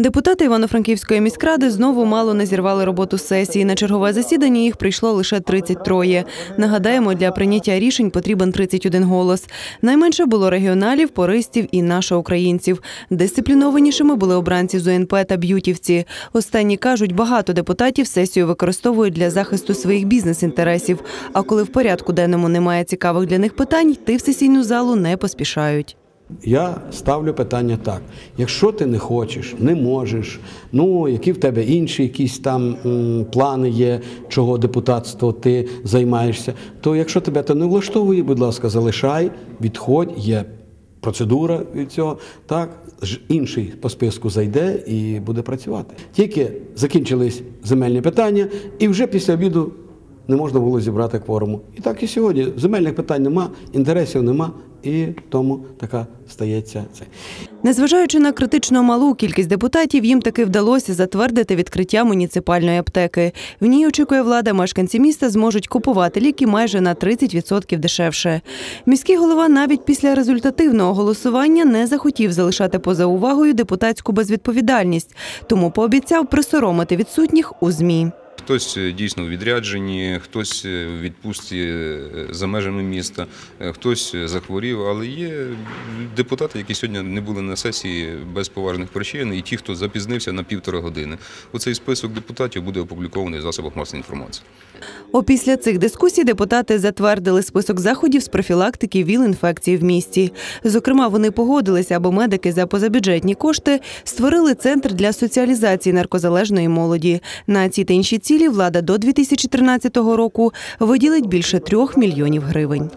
Депутати Івано-Франківської міськради знову мало не зірвали роботу сесії. На чергове засідання їх прийшло лише 33. Нагадаємо, для прийняття рішень потрібен 31 голос. Найменше було регіоналів, пористів і нашоукраїнців. Дисциплінованішими були обранці з УНП та б'ютівці. Останні кажуть, багато депутатів сесію використовують для захисту своїх бізнес-інтересів. А коли в порядку денному немає цікавих для них питань, йти в сесійну залу не поспішають. Я ставлю питання так: якщо ти не хочеш, не можеш, ну які в тебе інші якісь там м, плани є, чого депутатство ти займаєшся, то якщо тебе це не влаштовує, будь ласка, залишай, відходь, є процедура від цього. Так, інший по списку зайде і буде працювати. Тільки закінчились земельні питання, і вже після обіду не можна було зібрати кворуму. І так і сьогодні. Земельних питань нема, інтересів нема, і тому така стається це. Незважаючи на критично малу кількість депутатів, їм таки вдалося затвердити відкриття муніципальної аптеки. В ній очікує влада, мешканці міста зможуть купувати ліки майже на 30% дешевше. Міський голова навіть після результативного голосування не захотів залишати поза увагою депутатську безвідповідальність, тому пообіцяв присоромити відсутніх у змі. Хтось е, дійсно у відрядженні, хтось е, в відпустці е, за межами міста, е, хтось е, захворів, але є депутати, які сьогодні не були на сесії без поважних причин, і ті, хто запізнився на півтора години. Оцей список депутатів буде опублікований в засобах масової інформації. Опісля цих дискусій депутати затвердили список заходів з профілактики ВІЛ-інфекції в місті. Зокрема, вони погодилися, аби медики за позабюджетні кошти створили центр для соціалізації наркозалежної молоді. На ці та інші цілі влада до 2013 року виділить більше трьох мільйонів гривень.